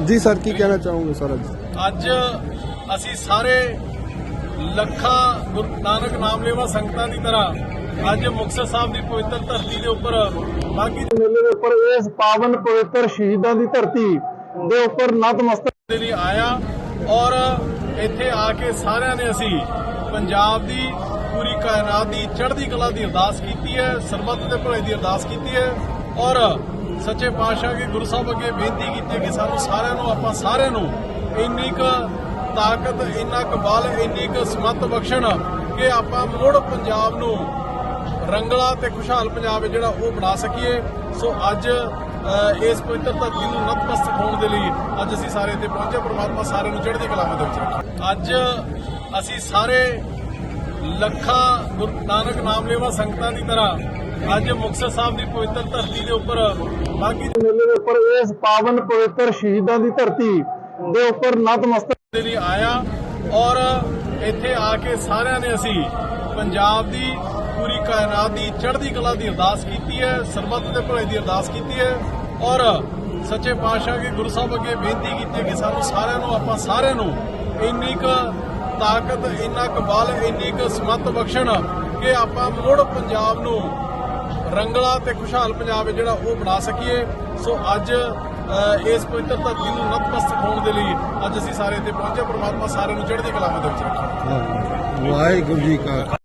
ਜੀ ਸਰ, ਕੀ ਕਹਿਣਾ ਚਾਹੋਗੇ ਸਰ ਅੱਜ? ਅਸੀਂ ਸਾਰੇ ਲੱਖਾਂ ਗੁਰੂ ਨਾਨਕ ਨਾਮ ਲੈਵਾ ਸੰਗਤਾਂ ਦੀ ਤਰ੍ਹਾਂ ਅੱਜ ਮੁਕਤਸਰ ਸਾਹਿਬ ਦੀ ਪਵਿੱਤਰ ਧਰਤੀ ਦੇ ਉੱਪਰ ਬਾਕੀ ਮੇਲੇ ਦੇ ਉੱਪਰ ਇਸ ਪਾਵਨ ਪਵਿੱਤਰ ਸ਼ਹੀਦਾਂ ਦੀ ਧਰਤੀ ਦੇ ਉੱਪਰ ਨਤਮਸਤਕ ਦੇ ਲਈ ਆਇਆ ਔਰ ਇੱਥੇ ਆ ਕੇ ਸਾਰਿਆਂ ਨੇ ਅਸੀਂ ਪੰਜਾਬ ਦੀ ਪੂਰੀ ਕਾਇਨਾਤ ਦੀ ਚੜ੍ਹਦੀ ਕਲਾ ਦੀ ਅਰਦਾਸ ਕੀਤੀ ਹੈ, ਸਰਬੱਤ ਦੇ ਭਲੇ ਦੀ ਅਰਦਾਸ ਕੀਤੀ ਹੈ ਔਰ ਸੱਚੇ ਪਾਤਸ਼ਾਹ ਕੇ ਗੁਰੂ ਸਾਹਿਬ ਅੱਗੇ ਬੇਨਤੀ ਕੀਤੀ ਕਿ ਸਾਨੂੰ ਸਾਰਿਆਂ ਨੂੰ, ਆਪਾਂ ਸਾਰਿਆਂ ਨੂੰ ਇੰਨੀ ਕੁ ਤਾਕਤ, ਇੰਨਾ ਕੁ ਬਲ, ਇੰਨੀ ਕੁ ਸਮੱਤ ਬਖਸ਼ਣ ਕਿ ਆਪਾਂ ਮੁੜ ਪੰਜਾਬ ਨੂੰ ਰੰਗਲਾ ਤੇ ਖੁਸ਼ਹਾਲ ਪੰਜਾਬ ਜਿਹੜਾ ਉਹ ਬਣਾ ਸਕੀਏ। ਸੋ ਅੱਜ ਇਸ ਪਵਿੱਤਰ ਧਰਤੀ ਨੂੰ ਨਤਮਸਤਕ ਹੋਣ ਦੇ ਲਈ ਅੱਜ ਅਸੀਂ ਸਾਰੇ ਇੱਥੇ ਪਹੁੰਚੇ, ਪ੍ਰਮਾਤਮਾ ਸਾਰੇ ਨੂੰ ਚੜ੍ਹਦੀ ਕਲਾ ਦੇ ਵਿੱਚ ਰੱਖੇ। ਅੱਜ ਅਸੀਂ ਸਾਰੇ ਲੱਖਾਂ ਗੁਰੂ ਨਾਨਕ ਨਾਮ ਲੇਵਾ ਸੰਗਤਾਂ ਦੀ ਤਰ੍ਹਾਂ ਅੱਜ ਮੁਕਤਸਰ ਸਾਹਿਬ ਦੀ ਪਵਿੱਤਰ ਧਰਤੀ ਦੇ ਉੱਪਰ ਬਾਕੀ ਮੇਲੇ ਦੇ ਉੱਪਰ ਇਸ ਪਾਵਨ ਪਵਿੱਤਰ ਸ਼ਹੀਦਾਂ ਦੀ ਧਰਤੀ ਦੇ ਉੱਪਰ ਨਤਮਸਤਕ ਦੇ ਲਈ ਆਇਆ ਔਰ ਇੱਥੇ ਆ ਕੇ ਸਾਰਿਆਂ ਨੇ ਅਸੀਂ ਪੰਜਾਬ ਦੀ ਪੂਰੀ ਕਾਇਨਾਤ ਦੀ ਚੜ੍ਹਦੀ ਕਲਾ ਦੀ ਅਰਦਾਸ ਕੀਤੀ ਹੈ ਸਰਬੱਤ ਦੇ ਭਲੇ ਦੀ ਅਰਦਾਸ ਕੀਤੀ ਹੈ ਔਰ ਸੱਚੇ ਪਾਤਸ਼ਾਹ ਕੇ ਗੁਰੂ ਸਾਹਿਬ ਅੱਗੇ ਬੇਨਤੀ ਕੀਤੀ ਕਿ ਸਾਨੂੰ ਸਾਰਿਆਂ ਨੂੰ ਆਪਾਂ ਸਾਰਿਆਂ ਨੂੰ ਇੰਨੀ ਕੁ ਤਾਕਤ ਇੰਨਾ ਕੁ ਬਲ ਇੰਨੀ ਕੁ ਸਮੱਤ ਬਖਸ਼ਣ ਕਿ ਆਪਾਂ ਮੁੜ ਪੰਜਾਬ ਨੂੰ ਰੰਗਲਾ ਤੇ ਖੁਸ਼ਹਾਲ ਪੰਜਾਬ ਜਿਹੜਾ ਉਹ ਬਣਾ ਸਕੀਏ। ਸੋ ਅੱਜ ਇਸ ਪਵਿੱਤਰ ਧਰਤੀ ਨੂੰ ਨਤਮਸਤਕ ਹੋਣ ਦੇ ਲਈ ਅੱਜ ਅਸੀਂ ਸਾਰੇ ਇੱਥੇ ਪਹੁੰਚੇ ਪ੍ਰਮਾਤਮਾ ਸਾਰਿਆਂ ਨੂੰ ਚੜ੍ਹਦੀ ਕਲਾ ਦੇ ਵਿੱਚ ਰੱਖੇ। ਵਾਹਿਗੁਰੂ ਜੀ ਕਾ